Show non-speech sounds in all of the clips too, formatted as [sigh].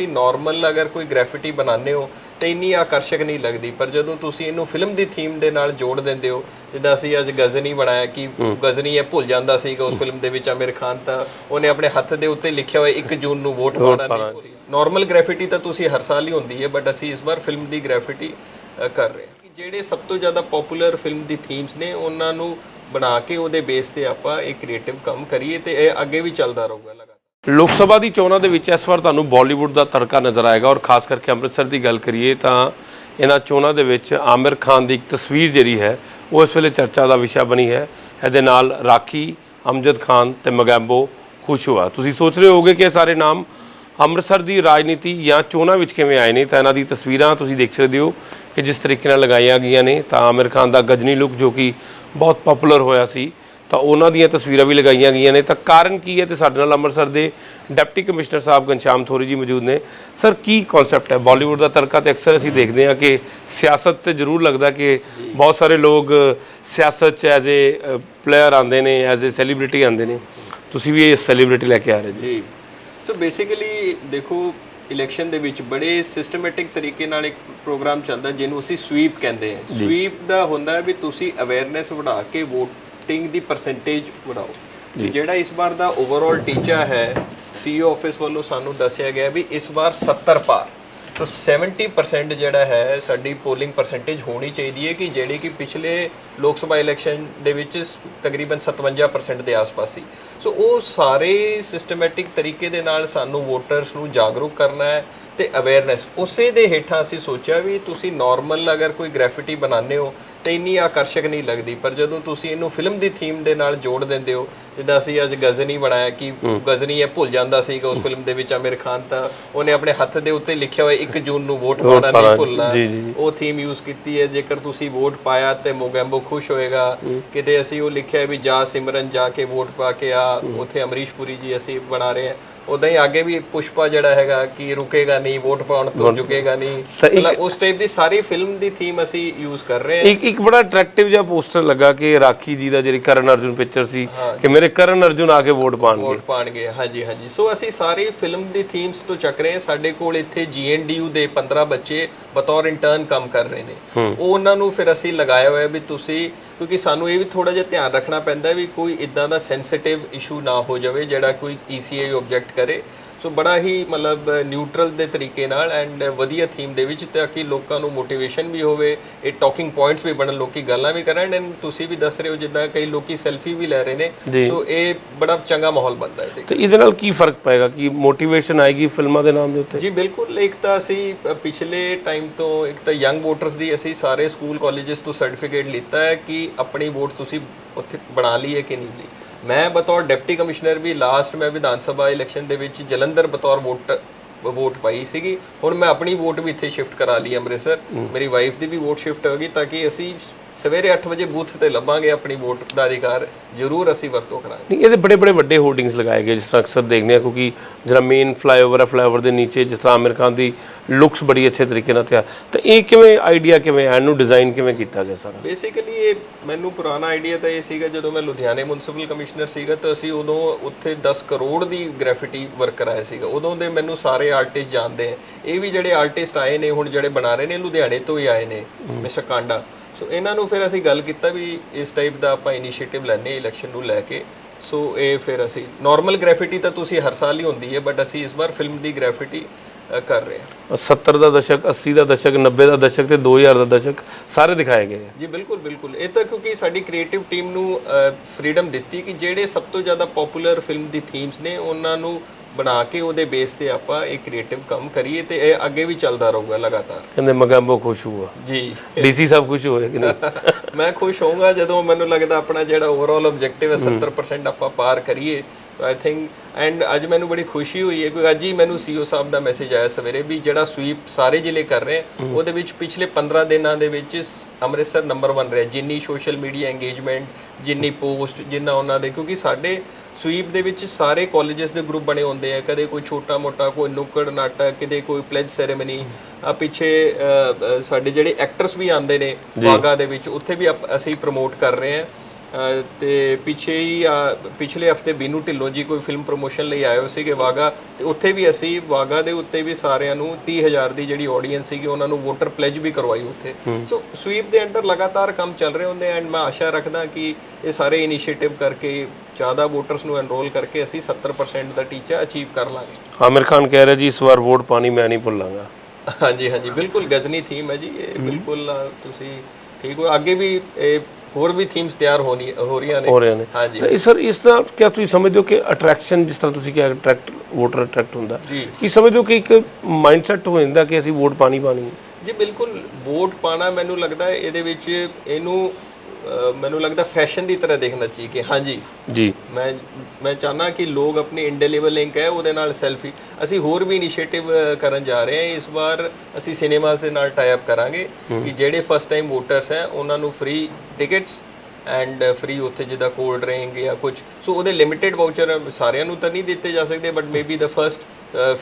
ਤੁਸੀਂ ਨਾਰਮਲ ਅਗਰ ਕੋਈ ਗ੍ਰੈਫਿਟੀ ਬਣਾਉਂਦੇ ਹੋ ਤੇ ਇੰਨੀ ਆਕਰਸ਼ਕ ਨਹੀਂ ਲੱਗਦੀ। ਪਰ ਜਦੋਂ ਤੁਸੀਂ ਇਹਨੂੰ ਫਿਲਮ ਦੀ ਥੀਮ ਦੇ ਨਾਲ ਜੋੜ ਦਿੰਦੇ ਹੋ ਜਿੱਦਾਂ ਅਸੀਂ ਅੱਜ ਗਜ਼ਨੀ ਬਣਾਇਆ ਕਿ ਗਜ਼ਨੀ ਇਹ ਭੁੱਲ ਜਾਂਦਾ ਸੀਗਾ ਉਸ ਫਿਲਮ ਦੇ ਵਿੱਚ ਆਮਿਰ ਖਾਨ ਤਾਂ ਉਹਨੇ ਆਪਣੇ ਹੱਥ ਦੇ ਉੱਤੇ ਲਿਖਿਆ ਹੋਇਆ 1 ਜੂਨ ਨੂੰ ਵੋਟ ਪਾਉਣਾ ਨਹੀਂ ਸੀ। ਨਾਰਮਲ ਗ੍ਰੈਫਿਟੀ ਤਾਂ ਤੁਸੀਂ ਹਰ ਸਾਲ ਹੀ ਹੁੰਦੀ ਹੈ ਬਟ ਅਸੀਂ ਇਸ ਵਾਰ ਫਿਲਮ ਦੀ ਗ੍ਰੈਫਿਟੀ ਕਰ ਰਹੇ ਹਾਂ। ਕਿ ਜਿਹੜੇ ਸਭ ਤੋਂ ਜ਼ਿਆਦਾ ਪਪੂਲਰ ਫਿਲਮ ਦੀ ਥੀਮਸ ਨੇ ਉਹਨਾਂ ਨੂੰ ਬਣਾ ਕੇ ਉਹਦੇ ਬੇਸ ਤੇ ਆਪਾਂ ਇਹ ਕ੍ਰੀਏਟਿਵ ਕੰਮ ਕਰੀਏ ਤੇ ਇਹ ਅੱਗੇ ਵੀ ਚੱਲਦਾ ਰਹੂਗਾ ਲਗਾਤਾਰ। ਲੋਕ ਸਭਾ ਦੀ ਚੋਣਾਂ ਦੇ ਵਿੱਚ ਇਸ ਵਾਰ ਤੁਹਾਨੂੰ ਬਾਲੀਵੁੱਡ ਦਾ ਤੜਕਾ ਨਜ਼ਰ ਆਏਗਾ ਔਰ ਖਾਸ ਕਰਕੇ ਅੰਮ੍ਰਿਤਸਰ ਦੀ ਗੱਲ ਕਰੀਏ ਤਾਂ ਇਹਨਾਂ ਚੋਣਾਂ ਦੇ ਵਿੱਚ ਆਮਿਰ ਖਾਨ ਦੀ ਇੱਕ ਤਸਵੀਰ ਜਿਹੜੀ ਹੈ, ਉਹ ਇਸ ਵੇਲੇ ਚਰਚਾ ਦਾ ਵਿਸ਼ਾ ਬਣੀ ਹੈ। ਇਹਦੇ ਨਾਲ ਰਾਖੀ, ਅਮਜਦ ਖਾਨ ਤੇ ਮਗੈਂਬੋ ਖੁਸ਼ ਹੋਆ। ਤੁਸੀਂ ਸੋਚ ਰਹੇ ਹੋਗੇ ਕਿ ਇਹ ਸਾਰੇ ਨਾਮ ਅੰਮ੍ਰਿਤਸਰ ਦੀ ਰਾਜਨੀਤੀ ਜਾਂ ਚੋਣਾਂ ਵਿੱਚ ਕਿਵੇਂ ਆਏ ਨੇ? ਤਾਂ ਇਹਨਾਂ ਦੀ ਤਸਵੀਰਾਂ ਤੁਸੀਂ ਦੇਖ ਸਕਦੇ ਹੋ ਕਿ ਜਿਸ ਤਰੀਕੇ ਨਾਲ ਲਗਾਈਆਂ ਗਈਆਂ ਨੇ, ਤਾਂ ਆਮਿਰ ਖਾਨ ਦਾ ਗਜਨੀ ਲੁੱਕ ਜੋ ਕਿ ਬਹੁਤ ਪਪੂਲਰ ਹੋਇਆ ਸੀ। ਤਾਂ ਉਹਨਾਂ ਦੀਆਂ ਤਸਵੀਰਾਂ ਵੀ ਲਗਾਈਆਂ ਗਈਆਂ ਨੇ। ਤਾਂ ਕਾਰਨ ਕੀ ਹੈ ਤੇ ਸਾਡੇ ਨਾਲ ਅੰਮ੍ਰਿਤਸਰ ਦੇ ਡਿਪਟੀ ਕਮਿਸ਼ਨਰ ਸਾਹਿਬ ਘਨਸ਼ਾਮ ਥੋਰੀ ਜੀ ਮੌਜੂਦ ਨੇ। ਸਰ ਕੀ ਕਨਸੈਪਟ ਹੈ? ਬਾਲੀਵੁੱਡ ਦਾ ਤੜਕਾ ਤੇ ਅਕਸਰ ਅਸੀਂ ਦੇਖਦੇ ਹਾਂ ਕਿ ਸਿਆਸਤ ਤੇ ਜ਼ਰੂਰ ਲੱਗਦਾ ਕਿ ਬਹੁਤ ਸਾਰੇ ਲੋਕ ਸਿਆਸਤ 'ਚ ਐਜ਼ ਏ ਪਲੇਅਰ ਆਉਂਦੇ ਨੇ ਐਜ਼ ਏ ਸੈਲੀਬ੍ਰਿਟੀ ਆਉਂਦੇ ਨੇ। ਤੁਸੀਂ ਵੀ ਇਹ ਸੈਲੀਬ੍ਰਿਟੀ ਲੈ ਕੇ ਆ ਰਹੇ ਜੀ। ਸੋ ਬੇਸਿਕਲੀ ਦੇਖੋ ਇਲੈਕਸ਼ਨ ਦੇ ਵਿੱਚ ਬੜੇ ਸਿਸਟਮੈਟਿਕ ਤਰੀਕੇ ਨਾਲ ਇੱਕ ਪ੍ਰੋਗਰਾਮ ਚੱਲਦਾ ਜਿਹਨੂੰ ਅਸੀਂ ਸਵੀਪ ਕਹਿੰਦੇ ਹਾਂ। ਸਵੀਪ ਦਾ ਹੁੰਦਾ ਹੈ ਵੀ ਤੁਸੀਂ ਅਵੇਅਰਨੈਸ ਵਧਾ ਕੇ VOTING ਦੀ ਪਰਸੈਂਟੇਜ ਵਧਾਓ। ਤੇ ਜਿਹੜਾ ਇਸ ਵਾਰ ਦਾ ਓਵਰਆਲ ਟੀਚਾ ਹੈ ਸੀਓ ਆਫਿਸ ਵੱਲੋਂ ਸਾਨੂੰ ਦੱਸਿਆ ਗਿਆ ਵੀ ਇਸ ਵਾਰ 70 ਪਾਰ। ਤੋ 70% ਜਿਹੜਾ ਹੈ ਸਾਡੀ ਪੋਲਿੰਗ ਪਰਸੈਂਟੇਜ ਹੋਣੀ ਚਾਹੀਦੀ ਹੈ ਕਿ ਜਿਹੜੀ ਕਿ ਪਿਛਲੇ ਲੋਕ ਸਭਾ ਇਲੈਕਸ਼ਨ ਦੇ ਵਿੱਚ ਸ- ਤਕਰੀਬਨ 57% ਦੇ ਆਸ-ਪਾਸ ਸੀ। ਸੋ ਉਹ ਸਾਰੇ ਸਿਸਟਮੈਟਿਕ ਤਰੀਕੇ ਦੇ ਨਾਲ ਸਾਨੂੰ ਵੋਟਰਸ ਨੂੰ ਜਾਗਰੂਕ ਕਰਨਾ ਹੈ ਤੇ ਅਵੇਅਰਨੈਸ ਉਸੇ ਦੇ ਹੇਠਾਂ ਅਸੀਂ ਸੋਚਿਆ ਵੀ ਤੁਸੀਂ ਨਾਰਮਲ ਅਗਰ ਕੋਈ ਗ੍ਰੈਫਿਟੀ ਬਣਾਉਂਦੇ ਹੋ ਤੇ ਇੰਨੀ ਆਕਰਸ਼ਕ ਨਹੀਂ ਲੱਗਦੀ ਪਰ ਜਦੋਂ ਤੁਸੀਂ ਇਹਨੂੰ ਫਿਲਮ ਦੀ ਥੀਮ ਦੇ ਨਾਲ ਜੋੜ ਦਿੰਦੇ ਹੋ ਜਿੱਦਾਂ ਅਸੀਂ ਅੱਜ ਗਜ਼ਨੀ ਬਣਾਇਆ ਕਿ ਗਜ਼ਨੀ ਇਹ ਭੁੱਲ ਜਾਂਦਾ ਸੀਗਾ ਉਸ ਫਿਲਮ ਦੇ ਵਿੱਚ ਆਮਿਰ ਖਾਨ ਤਾਂ ਉਹਨੇ ਆਪਣੇ ਹੱਥ ਦੇ ਉੱਤੇ ਲਿਖਿਆ ਹੋਇਆ 1 ਜੂਨ ਨੂੰ ਵੋਟ ਪਾਉਣਾ ਨਹੀਂ ਭੁੱਲਣਾ। ਉਹ ਥੀਮ ਯੂਜ਼ ਕੀਤੀ ਹੈ ਜੇਕਰ ਤੁਸੀਂ ਵੋਟ ਪਾਇਆ ਤੇ ਮੋਗੈਂਬੋ ਖੁਸ਼ ਹੋਏਗਾ। ਕਿਤੇ ਅਸੀਂ ਉਹ ਲਿਖਿਆ ਵੀ ਜਾ ਸਿਮਰਨ ਜਾ ਕੇ ਵੋਟ ਪਾ ਕੇ ਆ ਉੱਥੇ ਅਮਰੀਸ਼ ਪੁਰੀ ਜੀ ਅਸੀਂ ਬਣਾ ਰਹੇ ਹਾਂ। ਉਦਾਂ ਹੀ ਅੱਗੇ ਵੀ ਪੁਸ਼ਪਾ ਜਿਹੜਾ ਹੈਗਾ ਕਿ ਰੁਕੇਗਾ ਨਹੀਂ ਵੋਟ ਪਾਉਣ ਤੋਂ ਝੁਕੇਗਾ ਨਹੀਂ। ਮਤਲਬ ਉਸ ਟਾਈਪ ਦੀ ਸਾਰੀ ਫਿਲਮ ਦੀ ਥੀਮ ਅਸੀਂ ਯੂਜ਼ ਕਰ ਰਹੇ ਹਾਂ। ਇੱਕ ਇੱਕ ਬੜਾ ਅਟਰੈਕਟਿਵ ਜਿਹਾ ਪੋਸਟਰ ਲੱਗਾ ਕਿ ਰਾਖੀ ਜੀ ਦਾ ਜਿਹੜੀ ਕਰਨ ਅਰਜੁਨ ਪਿਕਚਰ ਸੀ ਕਿ ਮੇਰੇ ਕਰਨ ਅਰਜੁਨ ਆ ਕੇ ਵੋਟ ਪਾਣਗੇ। ਵੋਟ ਪਾਣਗੇ ਹਾਂਜੀ ਹਾਂਜੀ। ਸੋ ਅਸੀਂ ਸਾਰੀ ਫਿਲਮ ਦੀ ਥੀਮਸ ਤੋਂ ਚੱਕ ਰਹੇ ਹਾਂ। ਸਾਡੇ ਕੋਲ ਇੱਥੇ ਜੀਐਨਡੀਯੂ ਦੇ 15 ਬੱਚੇ ਬਤੌਰ ਇੰਟਰਨ ਕੰਮ ਕਰ ਰਹੇ ਨੇ। ਉਹ ਉਹਨਾਂ ਨੂੰ ਫਿਰ ਅਸੀਂ ਲਗਾਇਆ ਹੋਇਆ ਵੀ ਤੁਸੀਂ ਕਿਉਂਕਿ ਸਾਨੂੰ ਇਹ ਵੀ ਥੋੜਾ ਜਿਹਾ ਧਿਆਨ ਰੱਖਣਾ ਪੈਂਦਾ ਵੀ ਕੋਈ ਇਦਾਂ ਦਾ ਸੈਂਸਿਟਿਵ ਇਸ਼ੂ ਨਾ ਹੋ ਜਾਵੇ ਜਿਹੜਾ ਕੋਈ ਈਸੀਆਈ ਆਬਜੈਕਟ ਕਰੇ। ਸੋ ਬੜਾ ਹੀ ਮਤਲਬ ਨਿਊਟਰਲ ਦੇ ਤਰੀਕੇ ਨਾਲ ਐਂਡ ਵਧੀਆ ਥੀਮ ਦੇ ਵਿੱਚ ਤਾਂ ਕਿ ਲੋਕਾਂ ਨੂੰ ਮੋਟੀਵੇਸ਼ਨ ਵੀ ਹੋਵੇ ਇਹ ਟਾਕਿੰਗ ਪੁਆਇੰਟਸ ਵੀ ਬਣਨ ਲੋਕੀ ਗੱਲਾਂ ਵੀ ਕਰਨ ਐਂਡ ਤੁਸੀਂ ਵੀ ਦੱਸ ਰਹੇ ਹੋ ਜਿੱਦਾਂ ਕਈ ਲੋਕੀ ਸੈਲਫੀ ਵੀ ਲੈ ਰਹੇ ਨੇ ਸੋ ਇਹ ਬੜਾ ਚੰਗਾ ਮਾਹੌਲ ਬਣਦਾ ਹੈ ਤੇ ਇਹਦੇ ਨਾਲ ਕੀ ਫ਼ਰਕ ਪਏਗਾ? ਕਿ ਮੋਟੀਵੇਸ਼ਨ ਆਏਗੀ ਫਿਲਮਾਂ ਦੇ ਨਾਮ ਦੇ ਉੱਤੇ? ਜੀ ਬਿਲਕੁਲ ਇੱਕ ਤਾਂ ਅਸੀਂ ਪਿਛਲੇ ਟਾਈਮ ਤੋਂ ਇੱਕ ਤਾਂ ਯੰਗ ਵੋਟਰਸ ਦੀ ਅਸੀਂ ਸਾਰੇ ਸਕੂਲ ਕਾਲਜਸ ਤੋਂ ਸਰਟੀਫਿਕੇਟ ਲਿੱਤਾ ਹੈ ਕਿ ਆਪਣੀ ਵੋਟ ਤੁਸੀਂ ਉੱਥੇ ਬਣਾ ਲਈ ਹੈ ਕਿ ਨਹੀਂ ਲਈ। ਮੈਂ ਬਤੌਰ ਡਿਪਟੀ ਕਮਿਸ਼ਨਰ ਵੀ ਲਾਸਟ ਮੈਂ ਵਿਧਾਨ ਸਭਾ ਇਲੈਕਸ਼ਨ ਦੇ ਵਿੱਚ ਜਲੰਧਰ ਬਤੌਰ ਵੋਟ ਵੋਟ ਪਾਈ ਸੀਗੀ। ਹੁਣ ਮੈਂ ਆਪਣੀ ਵੋਟ ਵੀ ਇੱਥੇ ਸ਼ਿਫਟ ਕਰਾ ਲਈ ਅੰਮ੍ਰਿਤਸਰ। ਮੇਰੀ ਵਾਈਫ ਦੀ ਵੀ ਵੋਟ ਸ਼ਿਫਟ ਹੋ ਗਈ ਤਾਂ ਕਿ ਅਸੀਂ ਸਵੇਰੇ 8 ਵਜੇ ਬੂਥ ਤੇ ਲੱਭਾਂਗੇ ਆਪਣੀ ਵੋਟ ਦਾ ਅਧਿਕਾਰ ਜ਼ਰੂਰ ਅਸੀਂ ਵਰਤੋਂ ਕਰਾਂਗੇ। ਨਹੀਂ ਇਹਦੇ ਬੜੇ ਬੜੇ ਵੱਡੇ ਹੋਰਡਿੰਗਸ ਲਗਾਏ ਗਏ ਜਿਸ ਤਰ੍ਹਾਂ ਅਕਸਰ ਦੇਖਦੇ ਆ ਕਿਉਂਕਿ ਜਿਹੜਾ ਮੇਨ ਫਲਾਈਓਵਰ ਹੈ ਫਲਾਈਓਵਰ ਦੇ ਨੀਚੇ ਜਿਸ ਤਰ੍ਹਾਂ ਆਮਿਰ ਖਾਨ ਦੀ ਲੁੱਕਸ ਬੜੀ ਅੱਛੇ ਤਰੀਕੇ ਨਾਲ ਤਿਆਰ। ਤਾਂ ਇਹ ਕਿਵੇਂ ਆਈਡੀਆ ਕਿਵੇਂ ਹੈ ਇਹਨੂੰ ਡਿਜ਼ਾਈਨ ਕਿਵੇਂ ਕੀਤਾ ਗਿਆ ਸਾਰਾ? ਬੇਸਿਕਲੀ ਇਹ ਮੈਨੂੰ ਪੁਰਾਣਾ ਆਈਡੀਆ ਤਾਂ ਇਹ ਸੀਗਾ ਜਦੋਂ ਮੈਂ ਲੁਧਿਆਣੇ ਮਿਊਨਿਸਪਲ ਕਮਿਸ਼ਨਰ ਸੀਗਾ ਤਾਂ ਅਸੀਂ ਉਦੋਂ ਉੱਥੇ 10 ਕਰੋੜ ਦੀ ਗ੍ਰੈਫਿਟੀ ਵਰਕ ਕਰਾਇਆ ਸੀਗਾ। ਉਦੋਂ ਦੇ ਮੈਨੂੰ ਸਾਰੇ ਆਰਟਿਸਟ ਜਾਣਦੇ ਆ। ਇਹ ਵੀ ਜਿਹੜੇ ਆਰਟਿਸਟ ਆਏ ਨੇ ਹੁਣ ਜਿਹੜੇ ਬਣਾ ਰਹੇ ਨੇ ਲੁਧਿਆਣੇ ਤੋਂ ਹੀ ਆਏ ਨੇ ਮਿਸਟਰ ਕਾਂਡਾ ਸੋ ਇਹਨਾਂ ਨੂੰ ਫਿਰ ਅਸੀਂ ਗੱਲ ਕੀਤਾ ਵੀ ਇਸ ਟਾਈਪ ਦਾ ਆਪਾਂ ਇਨੀਸ਼ੀਏਟਿਵ ਲੈਣੇ ਇਲੈਕਸ਼ਨ ਨੂੰ ਲੈ ਕੇ। ਸੋ ਇਹ ਫਿਰ ਅਸੀਂ ਨਾਰਮਲ ਗ੍ਰੈਫਿਟੀ ਤਾਂ ਤੁਸੀਂ ਹਰ ਸਾਲ ਹੀ ਹੁੰਦੀ ਹੈ ਬਟ ਅਸੀਂ ਇਸ ਵਾਰ ਫਿਲਮ ਦੀ ਗ੍ਰੈਫਿਟੀ ਕਰ ਰਹੇ ਹਾਂ। 70 ਦਾ ਦਸ਼ਕ 80 ਦਾ ਦਸ਼ਕ 90 ਦਾ ਦਸ਼ਕ ਤੇ 2000 ਦਾ ਦਸ਼ਕ ਸਾਰੇ ਦਿਖਾਏ ਗਏ ਆ। ਜੀ ਬਿਲਕੁਲ ਬਿਲਕੁਲ। ਇਹ ਤਾਂ ਕਿਉਂਕਿ ਸਾਡੀ ਕ੍ਰੀਏਟਿਵ ਟੀਮ ਨੂੰ ਫ੍ਰੀडम ਦਿੱਤੀ ਕਿ ਜਿਹੜੇ ਸਭ ਤੋਂ ਜ਼ਿਆਦਾ ਪਪੂਲਰ ਫਿਲਮ ਦੀ ਥੀਮਸ ਨੇ ਉਹਨਾਂ ਨੂੰ ਬਣਾ ਕੇ ਉਹਦੇ ਬੇਸ ਤੇ ਆਪਾਂ ਇਹ ਕ੍ਰੀਏਟਿਵ ਕੰਮ ਕਰੀਏ ਤੇ ਇਹ ਅੱਗੇ ਵੀ ਚੱਲਦਾ ਰਹੂਗਾ ਲਗਾਤਾਰ। ਕਹਿੰਦੇ ਮਗੰਬੋ ਖੁਸ਼ ਹੋਆ ਜੀ। ਡੀਸੀ ਸਭ ਖੁਸ਼ ਹੋਏ ਕਿ ਨਹੀਂ? [laughs] ਮੈਂ ਖੁਸ਼ ਹੋਊਂਗਾ ਜਦੋਂ ਮੈਨੂੰ ਲੱਗਦਾ ਆਪਣਾ ਜਿਹੜਾ ਓਵਰਆਲ ਆਬਜੈਕਟਿਵ ਹੈ 70% ਆਪਾਂ ਪਾਰ ਕਰੀਏ। ਆਈ ਥਿੰਕ ਐਂਡ ਅੱਜ ਮੈਨੂੰ ਬੜੀ ਖੁਸ਼ੀ ਹੋਈ ਹੈ ਕਿਉਂਕਿ ਅੱਜ ਹੀ ਮੈਨੂੰ ਸੀਓ ਸਾਹਿਬ ਦਾ ਮੈਸੇਜ ਆਇਆ ਸਵੇਰੇ ਵੀ ਜਿਹੜਾ ਸਵੀਪ ਸਾਰੇ ਜ਼ਿਲ੍ਹੇ ਕਰ ਰਹੇ ਆ, ਉਹਦੇ ਵਿੱਚ ਪਿਛਲੇ 15 ਦਿਨਾਂ ਦੇ ਵਿੱਚ ਅੰਮ੍ਰਿਤਸਰ ਨੰਬਰ 1 ਰਿਹਾ। ਜਿੰਨੀ ਸੋਸ਼ਲ ਮੀਡੀਆ ਇੰਗੇਜਮੈਂਟ ਜਿੰਨੀ ਪੋਸਟ ਜਿੰਨਾ ਉਹਨਾਂ ਦੇ ਕਿਉਂਕਿ ਸਾਡੇ ਸਵੀਪ ਦੇ ਵਿੱਚ ਸਾਰੇ ਕਾਲਜਸ ਦੇ ਗਰੁੱਪ ਬਣੇ ਹੁੰਦੇ ਆ। ਕਦੇ ਕੋਈ ਛੋਟਾ ਮੋਟਾ ਕੋਈ ਨੁੱਕੜ ਨਾਟਕ ਕਿਤੇ ਕੋਈ ਪਲੇਜ ਸੈਰੇਮਨੀ ਆ ਪਿੱਛੇ ਸਾਡੇ ਜਿਹੜੇ ਐਕਟਰਸ ਵੀ ਆਉਂਦੇ ਨੇ ਵਾਗਾ ਦੇ ਵਿੱਚ ਉੱਥੇ ਵੀ ਅਸੀਂ ਪ੍ਰਮੋਟ ਕਰ ਰਹੇ ਅ, ਤੇ ਪਿੱਛੇ ਹੀ ਪਿਛਲੇ ਹਫ਼ਤੇ ਬੀਨੂ ਢਿੱਲੋਂ ਜੀ ਕੋਈ ਫਿਲਮ ਪ੍ਰੋਮੋਸ਼ਨ ਲਈ ਆਏ ਹੋਏ ਸੀਗੇ ਵਾਗਾ ਤੇ ਉੱਥੇ ਵੀ ਅਸੀਂ ਵਾਗਾ ਦੇ ਉੱਤੇ ਵੀ ਸਾਰਿਆਂ ਨੂੰ 30000 ਦੀ ਜਿਹੜੀ ਆਡੀਅנס ਸੀਗੀ ਉਹਨਾਂ ਨੂੰ ਵੋਟਰ ਪਲੇਜ ਵੀ ਕਰਵਾਈ ਉੱਥੇ। ਸੋ ਸਵੀਪ ਦੇ ਅੰਡਰ ਲਗਾਤਾਰ ਕੰਮ ਚੱਲ ਰਹੇ ਹੁੰਦੇ ਐਂਡ ਮੈਂ ਆਸ਼ਾ ਰੱਖਦਾ ਕਿ ਇਹ ਸਾਰੇ ਇਨੀਸ਼ੀਏਟਿਵ ਕਰਕੇ ਜ਼ਿਆਦਾ ਵੋਟਰਸ ਨੂੰ ਐਨਰੋਲ ਕਰਕੇ ਅਸੀਂ 70% ਦਾ ਟੀਚਾ ਅਚੀਵ ਕਰ ਲਾਂਗੇ। ਆਮਿਰ ਖਾਨ ਕਹਿ ਰਿਹਾ ਜੀ ਇਸ ਵਾਰ ਵੋਟ ਪਾਣੀ ਮੈਂ ਨਹੀਂ ਭੁੱਲਾਂਗਾ। ਹਾਂਜੀ ਹਾਂਜੀ ਬਿਲਕੁਲ ਗਜ਼ਨੀ ਥੀਮ ਹੈ ਜੀ ਇਹ ਬਿਲਕੁਲ ਤੁਸੀਂ ਠੀਕ ਹੋ। ਅੱਗੇ ਵੀ ਇਹ ਹੋਰ ਵੀ ਥੀਮਸ ਤਿਆਰ ਹੋਣੀ ਹੋ ਰਹੀਆਂ ਨੇ। ਹੋ ਰਹੇ ਨੇ। ਹਾਂਜੀ। ਤਾਂ ਸਰ ਇਸ ਦਾ ਕਿਆ ਤੁਸੀਂ ਸਮਝਦੇ ਹੋ ਕਿ ਅਟਰੈਕਸ਼ਨ ਜਿਸ ਤਰ੍ਹਾਂ ਤੁਸੀਂ ਕਿਹਾ ਅਟਰੈਕਟ ਵੋਟਰ ਅਟਰੈਕਟ ਹੁੰਦਾ। ਕੀ ਸਮਝਦੇ ਹੋ ਕਿ ਇੱਕ ਮਾਈਂਡਸੈਟ ਹੋ ਜਾਂਦਾ ਕਿ ਅਸੀਂ ਵੋਟ ਪਾਣੀ ਪਾਣੀ? ਜੀ ਬਿਲਕੁਲ ਵੋਟ ਪਾਣਾ ਮੈਨੂੰ ਲੱਗਦਾ ਇਹਦੇ ਵਿੱਚ ਇਹਨੂੰ ਮੈਨੂੰ ਲੱਗਦਾ ਫੈਸ਼ਨ ਦੀ ਤਰ੍ਹਾਂ ਦੇਖਣਾ ਚਾਹੀਏ ਕਿ ਹਾਂਜੀ ਜੀ। ਮੈਂ ਮੈਂ ਚਾਹਨਾ ਕਿ ਲੋਕ ਆਪਣੀ ਇੰਡੈਲੀਬਲ ਲਿੰਕ ਹੈ ਉਹਦੇ ਨਾਲ ਸੈਲਫੀ ਅਸੀਂ ਹੋਰ ਵੀ ਇਨੀਸ਼ੀਏਟਿਵ ਕਰਨ ਜਾ ਰਹੇ ਹਾਂ। ਇਸ ਵਾਰ ਅਸੀਂ ਸਿਨੇਮਾਸ ਦੇ ਨਾਲ ਟਾਈ ਅਪ ਕਰਾਂਗੇ ਕਿ ਜਿਹੜੇ ਫਸਟ ਟਾਈਮ ਵੋਟਰਸ ਹੈ ਉਹਨਾਂ ਨੂੰ ਫ੍ਰੀ ਟਿਕਟਸ ਐਂਡ ਫ੍ਰੀ ਉੱਥੇ ਜਿੱਦਾਂ ਕੋਲਡ ਡਰਿੰਕ ਜਾਂ ਕੁਝ ਸੋ ਉਹਦੇ ਲਿਮਿਟਿਡ ਵਾਊਚਰ ਸਾਰਿਆਂ ਨੂੰ ਤਾਂ ਨਹੀਂ ਦਿੱਤੇ ਜਾ ਸਕਦੇ ਬਟ ਮੇਬੀ ਦਾ ਫਰਸਟ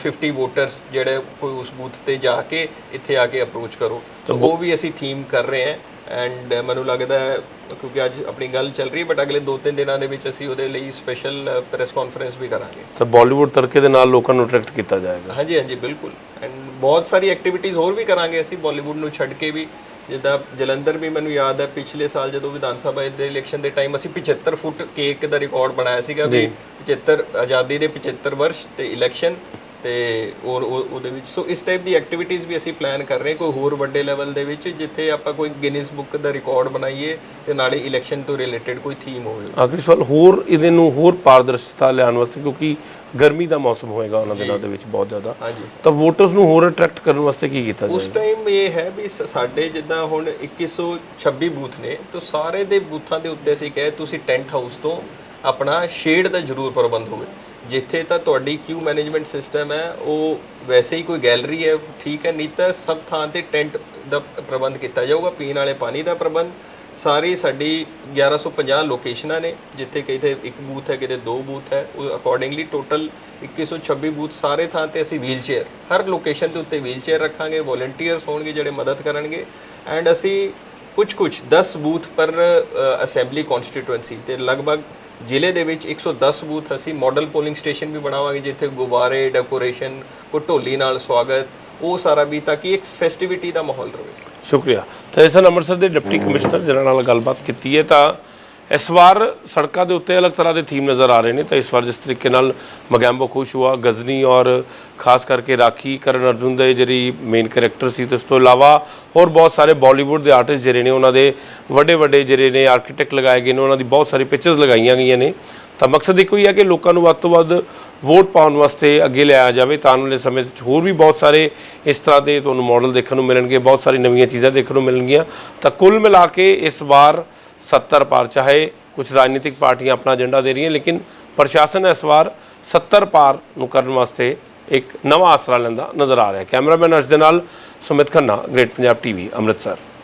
50 ਵੋਟਰਸ ਜਿਹੜੇ ਕੋਈ ਉਸ ਬੂਥ ਤੇ ਜਾ ਕੇ ਇੱਥੇ ਆ ਕੇ ਅਪਰੋਚ ਕਰੋ। ਸੋ ਉਹ ਵੀ ਅਸੀਂ ਥੀਮ ਕਰ ਰਹੇ ਹਾਂ। ਐਂਡ ਮੈਨੂੰ ਲੱਗਦਾ ਹੈ ਕਿਉਂਕਿ ਅੱਜ ਆਪਣੀ ਗੱਲ ਚੱਲ ਰਹੀ ਹੈ ਬਟ ਅਗਲੇ 2-3 ਦਿਨਾਂ ਦੇ ਵਿੱਚ ਅਸੀਂ ਉਹਦੇ ਲਈ ਸਪੈਸ਼ਲ ਪ੍ਰੈਸ ਕਾਨਫਰੰਸ ਵੀ ਕਰਾਂਗੇ। ਤਾਂ ਬਾਲੀਵੁੱਡ ਤੜਕੇ ਦੇ ਨਾਲ ਲੋਕਾਂ ਨੂੰ ਅਟਰੈਕਟ ਕੀਤਾ ਜਾਏਗਾ। ਹਾਂਜੀ ਹਾਂਜੀ ਬਿਲਕੁਲ। ਐਂਡ ਬਹੁਤ ਸਾਰੀ ਐਕਟੀਵਿਟੀਜ਼ ਹੋਰ ਵੀ ਕਰਾਂਗੇ ਅਸੀਂ ਬਾਲੀਵੁੱਡ ਨੂੰ ਛੱਡ ਕੇ ਵੀ। ਜਿੱਦਾਂ ਜਲੰਧਰ ਵੀ ਮੈਨੂੰ ਯਾਦ ਹੈ ਪਿਛਲੇ ਸਾਲ ਜਦੋਂ ਵਿਧਾਨ ਸਭਾ ਦੇ ਇਲੈਕਸ਼ਨ ਦੇ ਟਾਈਮ ਅਸੀਂ 75 ਫੁੱਟ ਕੇਕ ਦਾ ਰਿਕਾਰਡ ਬਣਾਇਆ ਸੀਗਾ ਵੀ 75 ਆਜ਼ਾਦੀ ਦੇ 75 ਵਰਸ਼ ਤੇ ਇਲੈਕਸ਼ਨ ਤੇ ਔਰ ਉਹ- ਉਹਦੇ ਵਿੱਚ। ਸੋ ਇਸ ਟਾਈਪ ਦੀ ਐਕਟੀਵਿਟੀਜ਼ ਵੀ ਅਸੀਂ ਪਲਾਨ ਕਰ ਰਹੇ ਹਾਂ ਕੋਈ ਹੋਰ ਵੱਡੇ ਲੈਵਲ ਦੇ ਵਿੱਚ ਜਿੱਥੇ ਆਪਾਂ ਕੋਈ ਗਿਨੀਜ਼ ਬੁੱਕ ਦਾ ਰਿਕਾਰਡ ਬਣਾਈਏ ਤੇ ਨਾਲੇ ਇਲੈਕਸ਼ਨ ਤੋਂ ਰਿਲੇਟਡ ਕੋਈ ਥੀਮ ਹੋਵੇ। ਆਖਰੀ ਸਵਾਲ ਹੋਰ ਇਹਦੇ ਨੂੰ ਹੋਰ ਪਾਰਦਰਸ਼ਤਾ ਲਿਆਉਣ ਵਾਸਤੇ ਕਿਉਂਕਿ ਗਰਮੀ ਦਾ ਮੌਸਮ ਹੋਏਗਾ ਉਹਨਾਂ ਦਿਨਾਂ ਦੇ ਵਿੱਚ ਬਹੁਤ ਜ਼ਿਆਦਾ। ਹਾਂਜੀ। ਤਾਂ ਵੋਟਰਸ ਨੂੰ ਹੋਰ ਅਟਰੈਕਟ ਕਰਨ ਵਾਸਤੇ ਕੀ ਕੀਤਾ ਉਸ ਟਾਈਮ ਇਹ ਹੈ ਵੀ ਸ- ਸਾਡੇ ਜਿੱਦਾਂ ਹੁਣ 2126 ਬੂਥ ਨੇ ਤਾਂ ਸਾਰੇ ਦੇ ਬੂਥਾਂ ਦੇ ਉੱਤੇ ਅਸੀਂ ਕਹੇ ਤੁਸੀਂ ਟੈਂਟ ਹਾਊਸ ਤੋਂ ਆਪਣਾ ਸ਼ੇਡ ਦਾ ਜ਼ਰੂਰ ਪ੍ਰਬੰਧ ਹੋਵੇ। ਜਿੱਥੇ ਤਾਂ ਤੁਹਾਡੀ ਕਿਊ ਮੈਨੇਜਮੈਂਟ ਸਿਸਟਮ ਹੈ, ਉਹ ਵੈਸੇ ਹੀ ਕੋਈ ਗੈਲਰੀ ਹੈ, ਠੀਕ ਹੈ, ਨਹੀਂ ਤਾਂ ਸਭ ਥਾਂ ਤੇ ਟੈਂਟ ਦਾ ਪ੍ਰਬੰਧ ਕੀਤਾ ਜਾਊਗਾ, ਪੀਣ ਵਾਲੇ ਪਾਣੀ ਦਾ ਪ੍ਰਬੰਧ। ਸਾਰੀ ਸਾਡੀ 1150 ਲੋਕੇਸ਼ਨਾਂ ਨੇ, ਜਿੱਥੇ ਕਿਤੇ ਇੱਕ ਬੂਥ ਹੈ, ਕਿਤੇ ਦੋ ਬੂਥ ਹੈ, ਉਹ ਅਕੋਰਡਿੰਗਲੀ ਟੋਟਲ 2126 ਬੂਥ ਸਾਰੇ ਥਾਂ ਤੇ ਅਸੀਂ ਵੀਲ ਚੇਅਰ ਹਰ ਲੋਕੇਸ਼ਨ ਦੇ ਉੱਤੇ ਵੀਲ ਚੇਅਰ ਰੱਖਾਂਗੇ ਵੋਲੰਟੀਅਰਸ ਹੋਣਗੇ ਜਿਹੜੇ ਮਦਦ ਕਰਨਗੇ ਐਂਡ ਅਸੀਂ ਕੁਝ ਕੁਝ 10 ਬੂਥ ਪਰ ਅਸੈਂਬਲੀ ਕਨਸਟੀਟੂਐਂਸੀ ਤੇ ਲਗਭਗ ਜ਼ਿਲ੍ਹੇ ਦੇ ਵਿੱਚ 110 ਬੂਥ ਅਸੀਂ ਮਾਡਲ ਪੋਲਿੰਗ ਸਟੇਸ਼ਨ ਵੀ ਬਣਾਵਾਂਗੇ, ਜਿੱਥੇ ਗੁਬਾਰੇ ਡੈਕੋਰੇਸ਼ਨ ਕੋ ਢੋਲੀ ਨਾਲ ਸਵਾਗਤ, ਉਹ ਸਾਰਾ ਵੀ ਤਾਂ ਕਿ ਇੱਕ ਫੈਸਟੀਵਿਟੀ ਦਾ ਮਾਹੌਲ ਰਹੇ। ਸ਼ੁਕਰੀਆ। ਤਾਂ ਇਸ ਅੰਮ੍ਰਿਤਸਰ ਦੇ ਡਿਪਟੀ ਕਮਿਸ਼ਨਰ ਜਿਹਨਾਂ ਨਾਲ ਗੱਲਬਾਤ ਕੀਤੀ ਹੈ, ਤਾਂ ਇਸ ਵਾਰ ਸੜਕਾਂ ਦੇ ਉੱਤੇ ਅਲੱਗ ਤਰ੍ਹਾਂ ਦੇ ਥੀਮ ਨਜ਼ਰ ਆ ਰਹੇ ਨੇ ਤਾਂ ਇਸ ਵਾਰ ਜਿਸ ਤਰੀਕੇ ਨਾਲ ਮਗੈਂਬੋ ਖੁਸ਼ ਹੁਆ, ਗਜ਼ਨੀ ਔਰ ਖਾਸ ਕਰਕੇ ਰਾਖੀ ਕਰਨ ਅਰਜੁਨ ਦੇ ਜਿਹੜੀ ਮੇਨ ਕੈਰੈਕਟਰ ਸੀ ਤੇ ਉਸ ਤੋਂ ਇਲਾਵਾ ਹੋਰ ਬਹੁਤ ਸਾਰੇ ਬਾਲੀਵੁੱਡ ਦੇ ਆਰਟਿਸਟ ਜਿਹੜੇ ਨੇ, ਉਹਨਾਂ ਦੇ ਵੱਡੇ ਵੱਡੇ ਜਿਹੜੇ ਨੇ ਆਰਕੀਟੈਕਟ ਲਗਾਏ ਗਏ ਨੇ, ਉਹਨਾਂ ਦੀ ਬਹੁਤ ਸਾਰੀ ਪਿਕਚਰਸ ਲਗਾਈਆਂ ਗਈਆਂ ਨੇ। ਤਾਂ ਮਕਸਦ ਇੱਕੋ ਹੀ ਹੈ ਕਿ ਲੋਕਾਂ ਨੂੰ ਵੱਧ ਤੋਂ ਵੱਧ ਵੋਟ ਪਾਉਣ ਵਾਸਤੇ ਅੱਗੇ ਲਿਆਇਆ ਜਾਵੇ ਤਾਂ ਆਉਣ ਵਾਲੇ ਸਮੇਂ ਵਿੱਚ ਹੋਰ ਵੀ ਬਹੁਤ ਸਾਰੇ ਇਸ ਤਰ੍ਹਾਂ ਦੇ ਤੁਹਾਨੂੰ ਮਾਡਲ ਦੇਖਣ ਨੂੰ ਮਿਲਣਗੇ, ਬਹੁਤ ਸਾਰੀ ਨਵੀਆਂ ਚੀਜ਼ਾਂ ਦੇਖਣ ਨੂੰ ਮਿਲਣਗੀਆਂ। ਤਾਂ ਕੁੱਲ ਮਿਲਾ ਕੇ ਇਸ ਵਾਰ 70 ਪਾਰ, ਚਾਹੇ ਕੁਝ ਰਾਜਨੀਤਿਕ ਪਾਰਟੀਆਂ ਆਪਣਾ ਏਜੰਡਾ ਦੇ ਰਹੀਆਂ, ਲੇਕਿਨ ਪ੍ਰਸ਼ਾਸਨ ਇਸ ਵਾਰ 70 ਪਾਰ ਨੂੰ ਕਰਨ ਵਾਸਤੇ ਇੱਕ ਨਵਾਂ ਆਸਰਾ ਲੈਂਦਾ ਨਜ਼ਰ ਆ ਰਿਹਾ ਕੈਮਰਾਮੈਨ ਅਰਸ਼ ਦੇ ਨਾਲ ਸੁਮਿਤ ਖੰਨਾ, ਗ੍ਰੇਟ ਪੰਜਾਬ ਟੀਵੀ, ਅੰਮ੍ਰਿਤਸਰ।